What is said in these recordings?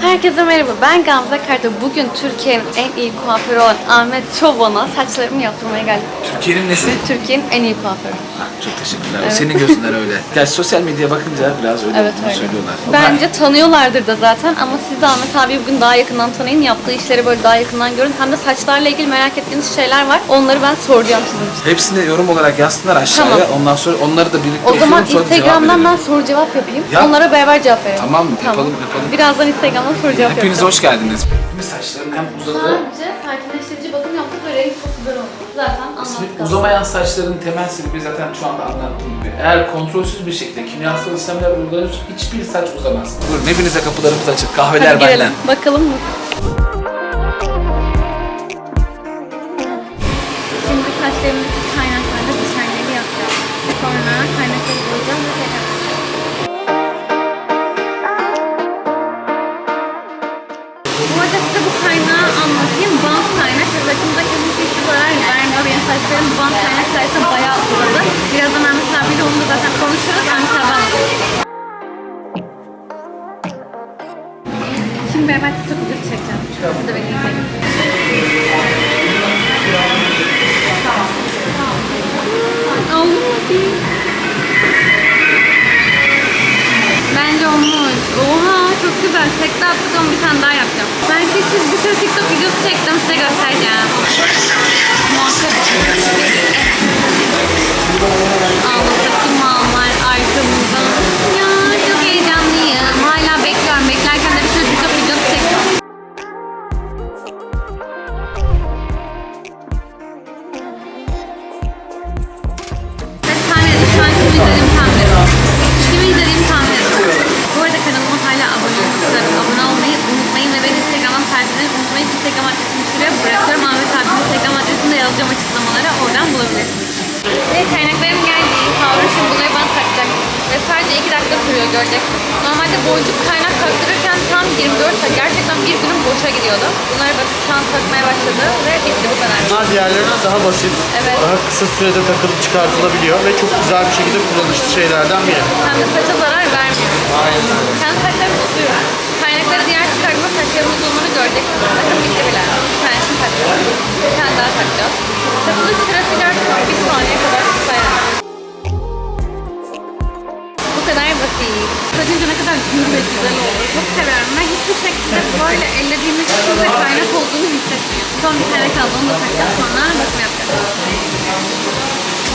Herkese merhaba, ben Gamze Karta. Bugün Türkiye'nin en iyi kuaförü olan Ahmet Çoban'a saçlarımı yaptırmaya geldim. Türkiye'nin nesi? Türkiye'nin en iyi kuaförü. Ha, çok teşekkürler. O senin gözünden öyle. Gerçi sosyal medyaya bakınca biraz öyle Evet öyle. söylüyorlar. Bence tanıyorlardır da zaten ama siz de Ahmet abi bugün daha yakından tanıyın. Yaptığı işleri böyle daha yakından görün. Hem de saçlarla ilgili merak ettiğiniz şeyler var. Onları ben soracağım sizin için. Hepsini yorum olarak yazsınlar aşağıya. Tamam. Ondan sonra onları da birlikte O zaman Instagram'dan ben soru cevap yapayım. Yap. Onlara beraber cevap verelim. Tamam, yapalım, yapalım. Birazdan Instagram'dan soru cevap Hepiniz yapacağım. hoş geldiniz. Saçlarım hem uzadı. Sadece sakinleştirici bakım yaptık ve renk çok güzel oldu. Zaten anlattık. uzamayan saçların temel sebebi zaten şu anda anlattığım gibi. Eğer kontrolsüz bir şekilde kimyasal işlemler uygulanırsa hiçbir saç uzamaz. Buyurun hepinize kapılarımız açık. Kahveler Hadi girelim. benden. Bakalım mı? Benim bant kaynak sayesinde bayağı uzadı. Birazdan Ahmet abiyle onu da zaten konuşuruz. Ahmet abi. Şimdi beraber TikTok videosu çekeceğim. Siz de beni izleyin. Bence olmuş. Oha çok güzel. Tekte attık ama bir tane daha yapacağım. Ben siz bir sürü TikTok videosu çektim size göstereceğim. Şuraya bırakıyorum. Ahmet abinin Instagram adresini de yazacağım açıklamalara. Oradan bulabilirsiniz. Ve kaynaklarım geldi. Şimdi bunları bana takacak. Ve sadece 2 dakika sürüyor göreceksiniz. Normalde boncuk kaynak taktırırken tam 24 saat. Gerçekten bir günüm boşa gidiyordu. Bunları bakın şu an takmaya başladı ve bitti bu kadar. Bunlar diğerlerinden daha basit, Evet. daha kısa sürede takılıp çıkartılabiliyor ve çok güzel bir şekilde kullanışlı şeylerden biri. Hem de saça zarar vermiyor. Aynen. Kendi saçlarımı tutuyorum. Kaynakları diğer çıkartma saçlarımın uzunluğunu göreceksiniz. Bakın bitti bile. Bir tanesini takacağız. Bir tane daha takacağız. Takılış sırası gerçekten bir saniye kadar yani. Bu kadar basit. Takınca ne kadar gür ve güzel oldu. Çok seviyorum. Ben hiçbir şekilde böyle ellediğimiz için de kaynak olduğunu hissetmiyorum. Son bir tane kaldı. Onu da takacağız. Sonra bakım yapacağız.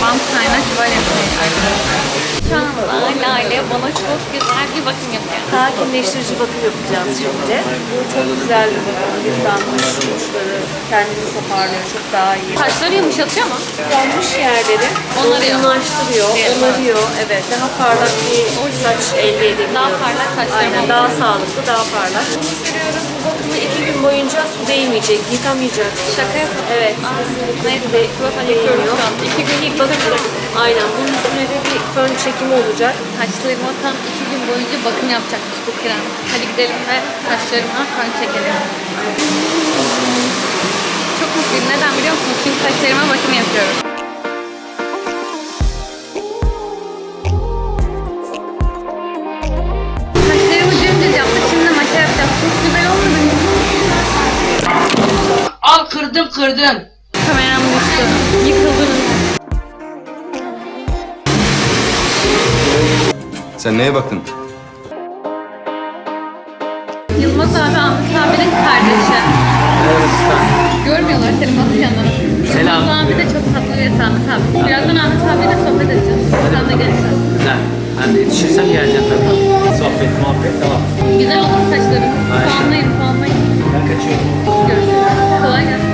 Bant kaynak böyle bir şey arkadaşlar. Şu anda Lale bana çok güzel bir bakım yapıyor. Sakinleştirici bakım yapacağız şimdi. Bu çok güzel bir bakım. Yıpranmış uçları kendini toparlıyor. Çok daha iyi. Saçları yumuşatıyor mu? Yanmış yerleri Onarıyor. onarıyor, Evet. onarıyor. Evet, daha parlak bir saç elde edebiliyoruz. Daha parlak saçlarım Aynen, daha sağlıklı, daha parlak. Bunu sürüyoruz. Bu bakımı iki gün boyunca su değmeyecek, yıkamayacaksın. Şaka yapıyorum. Evet, Neyse, de zaten yıkıyoruz şu an. İki gün İlk bakım. Aynen, bunun üstüne de bir fön çekimi olacak. Saçlarıma tam iki gün boyunca bakım yapacakmış bu krem. Hadi gidelim ve saçlarıma fön çekelim. Çok mutluyum. Neden biliyor musunuz? Çünkü saçlarıma bakım yapıyorum. Saçlarımı dümdüz yaptık. Şimdi maşa yapacağız. Çok güzel olmadı mı? Al kırdım kırdım. Kameram düştü. Yıkıldım. Sen neye baktın? Yılmaz abi Ahmet abinin kardeşi. Görmüyorlar seni yanına. Selam. Yılmaz abi de çok tatlı bir Ahmet abi. Birazdan Ahmet abiyle sohbet edeceğiz. Sen de gelirsen. Güzel. Ben de yetişirsem geleceğim tabii. Sohbet, muhabbet tamam. Güzel oldu saçların. Puanlayın puanlayın. Ben kaçıyorum. Görüşürüz. Kolay gelsin.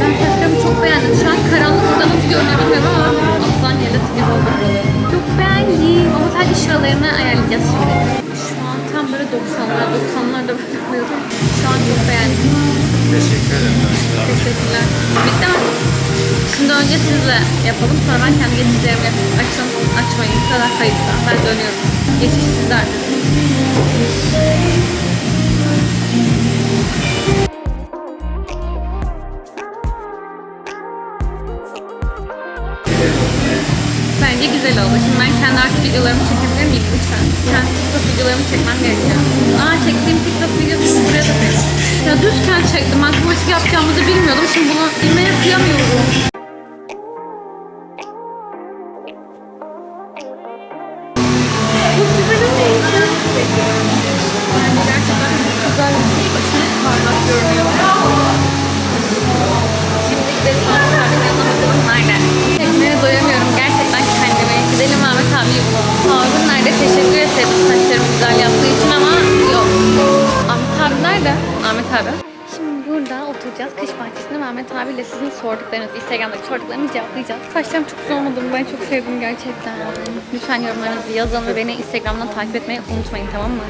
Ben saçlarımı çok beğendim. Şu an karanlıkta nasıl görünüyor bilmiyorum ama aslan yelesi gibi oldu. Çok beğendim. Sadece şuralarını ayarlayacağız şimdi. Şu an tam böyle 90'lar. 90'larda böyle koyuyordum. Şu an çok beğendim. Teşekkür ederim. Teşekkürler. Bitti mi? Şimdi önce sizle yapalım. Sonra ben kendi geçişlerimi yapayım. Açın, açmayın. Kadar kayıtta. Ben dönüyorum. Geçiş sizde artık. Güzel oldu. Şimdi ben kendi artık videolarımı çekebilir miyim lütfen? Kendi TikTok videolarımı çekmem gerekiyor. Aa çektiğim TikTok videosu Ya düzken çektim. Ben kıvırcık yapacağımızı bilmiyordum. Şimdi bunu ilmeğe kıyamıyorum. Oturacağız. Kış bahçesinde Mehmet abiyle sizin sorduklarınız, Instagram'daki sorduklarınızı cevaplayacağız. Saçlarım çok güzel olmadı mı? Ben çok sevdim gerçekten. Lütfen yorumlarınızı yazın ve beni Instagram'dan takip etmeyi unutmayın tamam mı?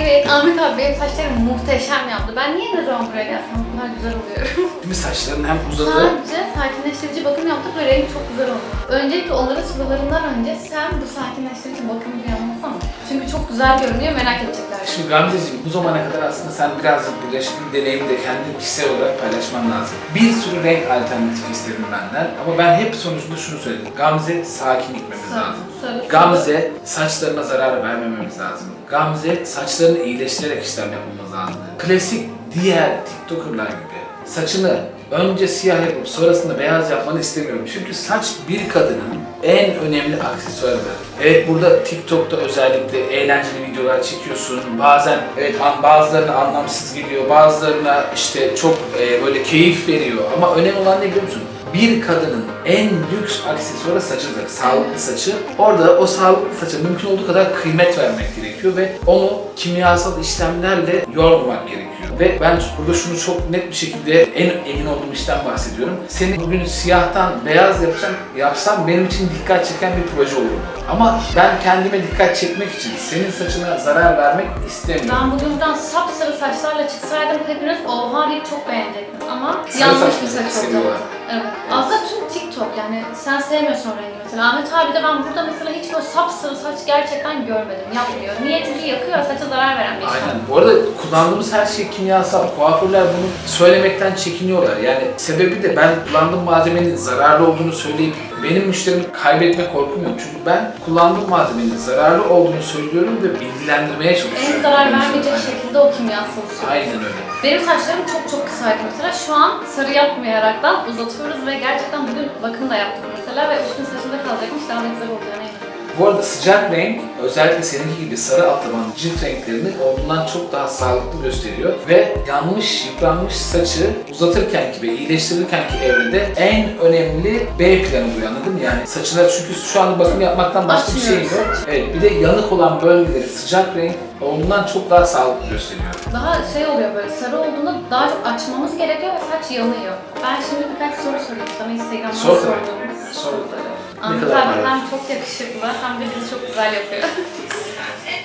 Evet, Ahmet abi benim saçlarım muhteşem yaptı. Ben niye ne zaman buraya gelsem bu kadar güzel oluyorum. Değil mi? Saçların hem uzadı. Sadece sakinleştirici bakım yaptık ve rengi çok güzel oldu. Öncelikle onların sorularından önce sen bu sakinleştirici bakımı bir anlatsana. Çünkü çok güzel görünüyor merak edecekler. Şimdi Gamzeciğim bu zamana kadar aslında sen birazcık bu yaşadığın deneyimi de kendi kişisel olarak paylaşman lazım. Bir sürü renk alternatifi istedim benden ama ben hep sonucunda şunu söyledim. Gamze sakin gitmemiz Sarı, lazım. sarı, Gamze saçlarına zarar vermememiz lazım. Gamze saçlarını iyileştirerek işlem yapmamız lazım. Klasik diğer TikToker'lar gibi saçını önce siyah yapıp sonrasında beyaz yapmanı istemiyorum. Çünkü saç bir kadının en önemli aksesuarıdır. Evet burada TikTok'ta özellikle eğlenceli videolar çekiyorsun. Bazen evet bazılarına anlamsız geliyor, bazılarına işte çok e, böyle keyif veriyor. Ama önemli olan ne biliyor musun? Bir kadının en lüks aksesuarı saçıdır, sağlıklı saçı. Orada o sağlıklı saça mümkün olduğu kadar kıymet vermek gerekiyor ve onu kimyasal işlemlerle yormamak gerekiyor. Ve ben burada şunu çok net bir şekilde en emin olduğum işten bahsediyorum. Seni bugün siyahtan beyaz yapsam, yapsam benim için dikkat çeken bir proje olur. Ama ben kendime dikkat çekmek için senin saçına zarar vermek istemiyorum. Ben bugün buradan sapsarı saçlarla çıksaydım hepiniz oha deyip çok beğenecektiniz ama Sarı yanlış bir saç oldu. Evet. Aslında tüm TikTok yani sen sevmiyorsun o mesela. Ahmet abi de ben burada hiç böyle sapsarı saç gerçekten görmedim. Yapmıyor. Niye? Çünkü yakıyor saça zarar veren bir işlem. Aynen. Bu arada kullandığımız her şey kimyasal. Kuaförler bunu söylemekten çekiniyorlar. Yani sebebi de ben kullandığım malzemenin zararlı olduğunu söyleyip benim müşterimi kaybetme korkum yok. Çünkü ben kullandığım malzemenin zararlı olduğunu söylüyorum ve bilgilendirmeye çalışıyorum. En zarar vermeyecek şekilde o kimyasal sürüyor. Aynen öyle. Benim saçlarım çok çok kısaydı mesela. Şu an sarı yapmayaraktan uzatıyoruz ve gerçekten bugün bakım da yaptık mesela ve üç gün saçımda kalacakmış daha da güzel olacağına. Bu arada sıcak renk özellikle seninki gibi sarı alt tabanlı cilt renklerini olduğundan çok daha sağlıklı gösteriyor ve yanmış, yıpranmış saçı uzatırkenki ve iyileştirirkenki evrede en önemli B planı oluyor anladın mı? Yani saçına çünkü şu anda bakım yapmaktan başka bir şey yok. Evet bir de yanık olan bölgeleri sıcak renk olduğundan çok daha sağlıklı gösteriyor. Daha şey oluyor böyle sarı olduğunda daha çok açmamız gerekiyor ve saç yanıyor. Ben şimdi birkaç soru sorayım sana Instagram'dan Sor tabii. sorduğumuz Sor. soruları. Ahmet kadar abi hem çok yakışıklı hem de bizi çok güzel yapıyor.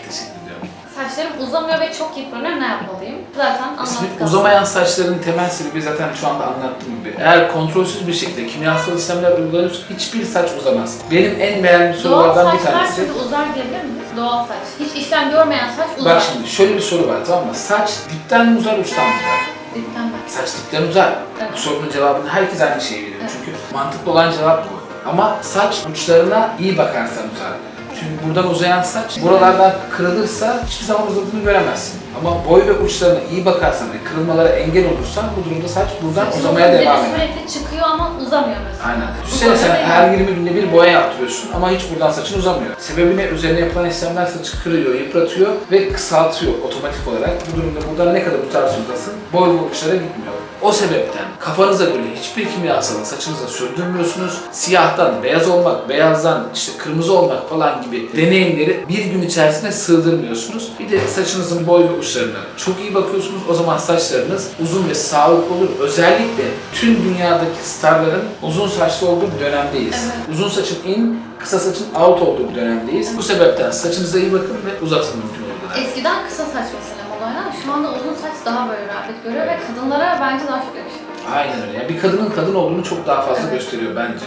Teşekkür ediyorum. Saçlarım uzamıyor ve çok yıpranıyor ne yapmalıyım? Zaten anlattık uzamayan saçların temel sebebi zaten şu anda anlattığım gibi. Eğer kontrolsüz bir şekilde kimyasal işlemler uygulanırsa hiçbir saç uzamaz. Benim en beğendiğim Doğal sorulardan bir saç her tanesi. türlü uzar diyebilir miyiz? Doğal saç. Hiç işlem görmeyen saç uzar. Bak şimdi şöyle bir soru var tamam mı? Saç dipten mi uzar uçtan mı uzar? Dipten bak. Saç dipten uzar. Evet. Bu sorunun cevabını herkes aynı şeyi veriyor. Evet. Çünkü mantıklı olan cevap bu. Ama saç uçlarına iyi bakarsan uzar. Çünkü buradan uzayan saç buralardan kırılırsa hiçbir zaman uzadığını göremezsin. Ama boy ve uçlarına iyi bakarsan ve kırılmalara engel olursan bu durumda saç buradan Saçın uzamaya devam eder. Sürekli çıkıyor ama uzamıyor mesela. Aynen. Düşünsene sen her değil. 20 günde bir boya yaptırıyorsun ama hiç buradan saçın uzamıyor. Sebebi ne? Üzerine yapılan işlemler saçı kırıyor, yıpratıyor ve kısaltıyor otomatik olarak. Bu durumda buradan ne kadar uzarsın uzasın boy ve uçlara gitmiyor. O sebepten kafanıza göre hiçbir kimyasalı saçınıza sürdürmüyorsunuz. Siyahtan beyaz olmak, beyazdan işte kırmızı olmak falan gibi deneyimleri bir gün içerisinde sığdırmıyorsunuz. Bir de saçınızın boy ve uçlarına çok iyi bakıyorsunuz. O zaman saçlarınız uzun ve sağlıklı olur. Özellikle tüm dünyadaki starların uzun saçlı olduğu bir dönemdeyiz. Evet. Uzun saçın in, kısa saçın out olduğu bir dönemdeyiz. Bu sebepten saçınıza iyi bakın ve uzatın mümkün olduğu kadar. Eskiden kısa saç daha böyle rağbet görüyor ve kadınlara bence daha çok yakışıyor. Aynen öyle. Yani bir kadının kadın olduğunu çok daha fazla Evet. gösteriyor bence.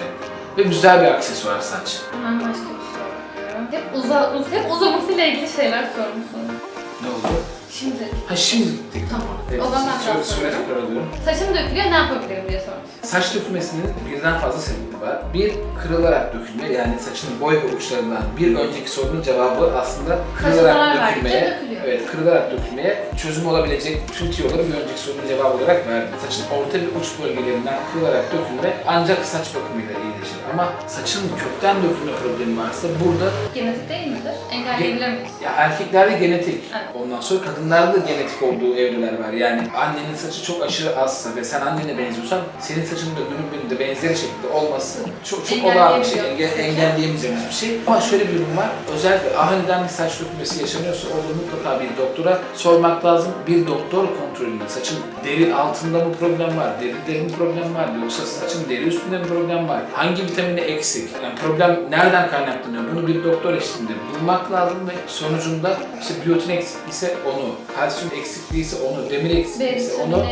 Ve güzel bir aksesuar saç. Hemen başka bir soru bakıyorum. Hep, uza, uz- hep uzamasıyla ilgili şeyler sormuşsunuz. Ne oldu? Şimdi Ha şimdi tamam. Evet, O zaman ben tekrar alıyorum. Saçım dökülüyor ne yapabilirim diye sormuş. Saç dökülmesinin birden fazla sebebi var. Bir, kırılarak dökülme yani saçının boy ve uçlarından bir önceki sorunun cevabı aslında kırılarak verdikçe dökülmeye, dökülüyor. Evet kırılarak dökülmeye çözüm olabilecek tüm tiyoları bir önceki sorunun cevabı olarak verdim. Saçın orta ve uç bölgelerinden kırılarak dökülme ancak saç bakımıyla iyileşir. Ama saçın kökten dökülme problemi varsa burada Genetik değil midir? Engelleyebilir miyiz? ya erkeklerde genetik. Evet. Ondan sonra kadınlarda da genetik olduğu evreler var. Yani annenin saçı çok aşırı azsa ve sen annene benziyorsan senin saçının da günün birinde benzeri şekilde olması çok çok olağan bir şey. Enge, engelleyemeyeceğimiz bir şey. Ama şöyle bir durum var. Özellikle aniden bir saç dökülmesi yaşanıyorsa orada mutlaka bir doktora sormak lazım. Bir doktor kontrolünde saçın deri altında mı problem var, deride mi problem var yoksa saçın deri üstünde mi problem var, hangi vitamini eksik, yani problem nereden kaynaklanıyor bunu bir doktor eşliğinde bulmak lazım ve sonucunda işte biyotin eksikliğiyse onu, kalsiyum eksikliğiyse onu, demir eksikliğiyse B onu,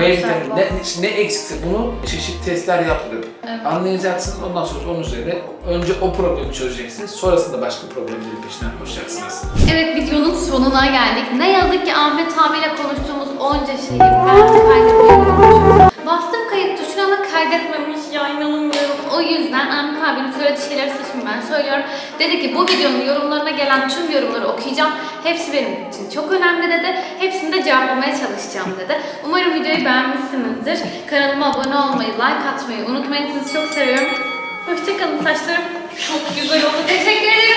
B vitamini ne, ne eksikse bunu çeşitli testler yaptırıp Evet. anlayacaksınız. Ondan sonra onun üzerine önce o problemi çözeceksiniz. Sonrasında başka problemlerin peşinden koşacaksınız. Evet videonun sonuna geldik. Ne yazık ki Ahmet abiyle konuştuğumuz onca şeyi ben kaydetmeyi Bastım kayıt tuşuna ama kaydetmemiş ya inanamıyorum. O yüzden Ahmet abinin söylediği şeyleri seçim ben söylüyorum. Dedi ki bu videonun yorumlarına gelen tüm yorumları okuyacağım. Hepsi benim için çok önemli dedi. Hepsini de cevaplamaya çalışacağım dedi. Umarım videoyu beğenmişsinizdir. Kanalıma abone olmayı, like atmayı unutmayın. Sizi çok seviyorum. Hoşçakalın saçlarım çok güzel oldu. Teşekkür ederim.